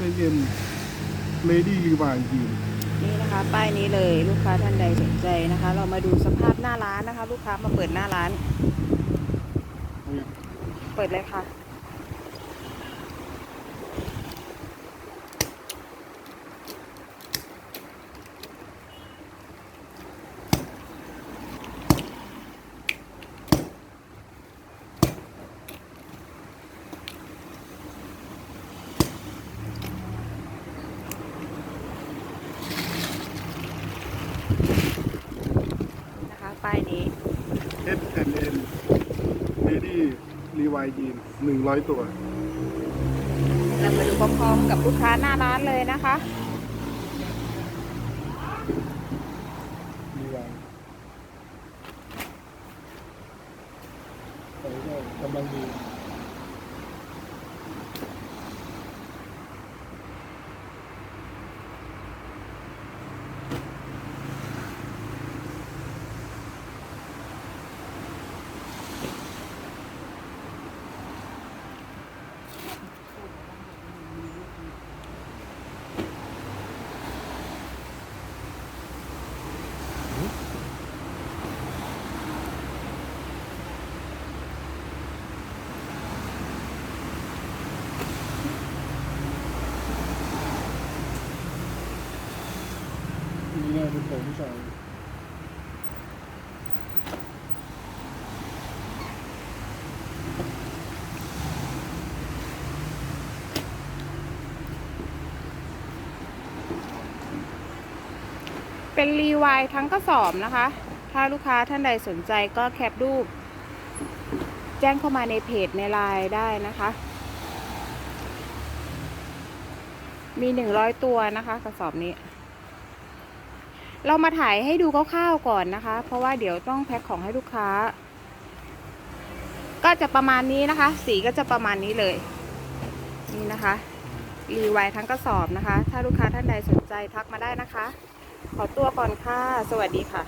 H&M Lady Levi ยีนนี่นะคะ ป้ายนี้เลยลูกค้าท่านใดสนใจนะคะ เรามาดูสภาพหน้าร้านนะคะ ลูกค้ามาเปิดหน้าร้าน เปิดเลยค่ะ ป้ายนี้ H&M Lady Levi ยีน100ตัว เรามาดูพร้อมๆกับลูกค้าหน้าร้านเลยนะคะ Levi ใส่ได้กำลังดี นี่น่าเป็นของผู้ชาย เป็นรีวายทั้งกระสอบนะคะ ถ้าลูกค้าท่านใดสนใจก็แคปรูป แจ้งเข้ามาในเพจในไลน์ได้นะคะ มีหนึ่งร้อยตัวนะคะกระสอบนี้ เรามาถ่ายให้ดูคร่าวๆก่อนนะคะ เพราะว่าเดี๋ยวต้องแพ็คของให้ลูกค้า ก็จะประมาณนี้นะคะ สีก็จะประมาณนี้เลย นี่นะคะรีไวทั้งกระสอบนะคะ ถ้าลูกค้าท่านใดสนใจทักมาได้นะคะ ขอตัวก่อนค่ะ สวัสดีค่ะ